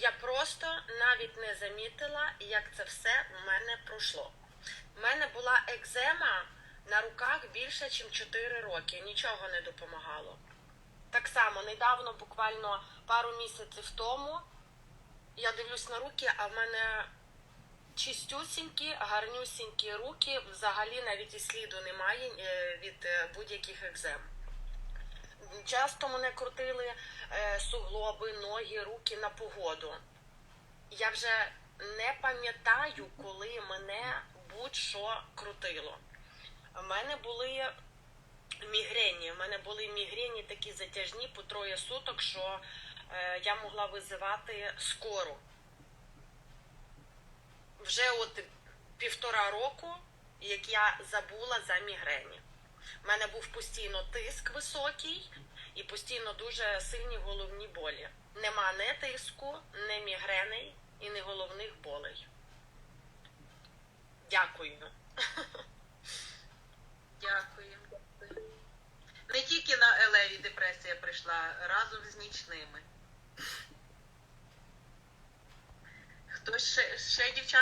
я просто навіть не замітила, як це все в мене пройшло. У мене була екзема на руках більше, ніж 4 роки. Нічого не допомагало. Так само, недавно, буквально пару місяців тому, я дивлюсь на руки, а в мене чистюсінькі, гарнюсінькі руки, взагалі навіть і сліду немає е, від е, будь-яких екзем. Часто мене крутили е, суглоби, ноги, руки на погоду. Я вже не пам'ятаю, коли мене будь-що крутило. У мене були мігрені. У мене були мігрені такі затяжні по троє суток, що е, я могла визивати скору. Вже от півтора року, як я забула за мігрені. У мене був постійно тиск високий і постійно дуже сильні головні болі. Нема не тиску, не мігреней і не головних болей. Дякую. Дякую. Не тільки на Елеві депресія прийшла, разом з нічними. Хтось ще, ще дівчата?